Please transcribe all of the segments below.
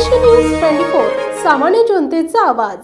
Maharashtra news twenty four सामान्य जनतेचा आवाज.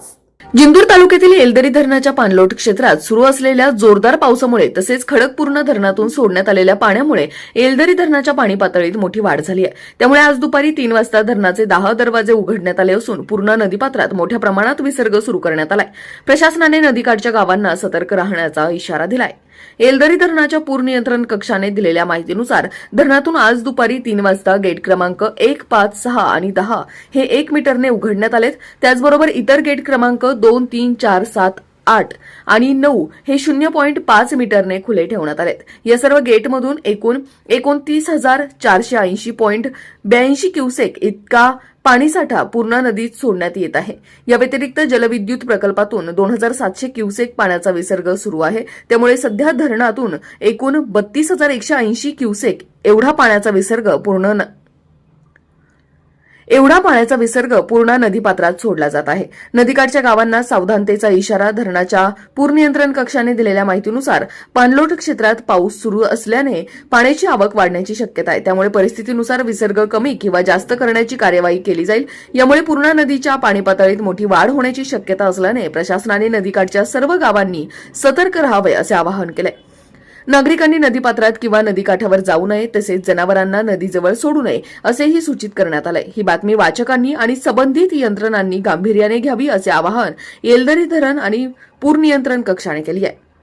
जिंतूर तालुक्यातील एलदरी धरणाच्या पाणलोट क्षेत्रात सुरू असलेल्या जोरदार पावसामुळे तसेच खडकपूर्ण धरणातून सोडण्यात आलेल्या पाण्यामुळे एलदरी धरणाच्या पाणी पातळीत मोठी वाढ झाली आहे. त्यामुळे आज दुपारी तीन वाजता धरणाचे दहा दरवाजे उघडण्यात आले असून पूर्ण नदीपात्रात मोठ्या प्रमाणात विसर्ग सुरू करण्यात आलाय. प्रशासनाने नदीकाठच्या गावांना सतर्क राहण्याचा इशारा दिलाय. एलदरी धरणाच्या पूर नियंत्रण कक्षाने दिलेल्या माहितीनुसार धरणातून आज दुपारी तीन वाजता गेट क्रमांक एक पाच सहा आणि दहा हे एक मीटरने उघडण्यात आलेत. त्याचबरोबर इतर गेट क्रमांक दोन तीन चार सात आठ आणि नऊ हे शून्य पॉईंट पाच मीटरने खुले ठेवण्यात आलेत. या सर्व गेटमधून एकूण एकोणतीस हजार चारशे ऐंशी पॉईंट ब्याऐंशी क्युसेक इतका पाणीसाठा पूर्णा नदीत सोडण्यात येत आहे. या व्यतिरिक्त जलविद्युत प्रकल्पातून दोन हजार सातशे क्युसेक पाण्याचा विसर्ग सुरू आहे. त्यामुळे सध्या धरणातून एकूण बत्तीस हजार एकशे ऐंशी क्युसेक एवढा पाण्याचा विसर्ग पूर्ण न- एवढा पाण्याचा विसर्ग पूर्णा नदीपात्रात सोडला जात आहे. नदीकाठच्या गावांना सावधानतेचा इशारा धरणाच्या पूर नियंत्रण कक्षाने दिलेल्या माहितीनुसार पाणलोट क्षेत्रात पाऊस सुरू असल्याने पाण्याची आवक वाढण्याची शक्यता आहे. त्यामुळे परिस्थितीनुसार विसर्ग कमी किंवा जास्त करण्याची कार्यवाही केली जाईल. यामुळे पूर्णा नदीच्या पाणी पातळीत मोठी वाढ होण्याची शक्यता असल्याने प्रशासनाने नदीकाठच्या सर्व गावांनी सतर्क राहावे असे आवाहन केलंय नागरिकांनी नदीपात्रात किंवा नदीकाठावर जाऊ नये तसेच जनावरांना नदीजवळ सोडू नये असेही सूचित करण्यात आलंय. ही बातमी वाचकांनी आणि संबंधित यंत्रणांनी गांभीर्याने घ्यावी असे आवाहन येलदरी धरण आणि पूर नियंत्रण कक्षाने केली आहे.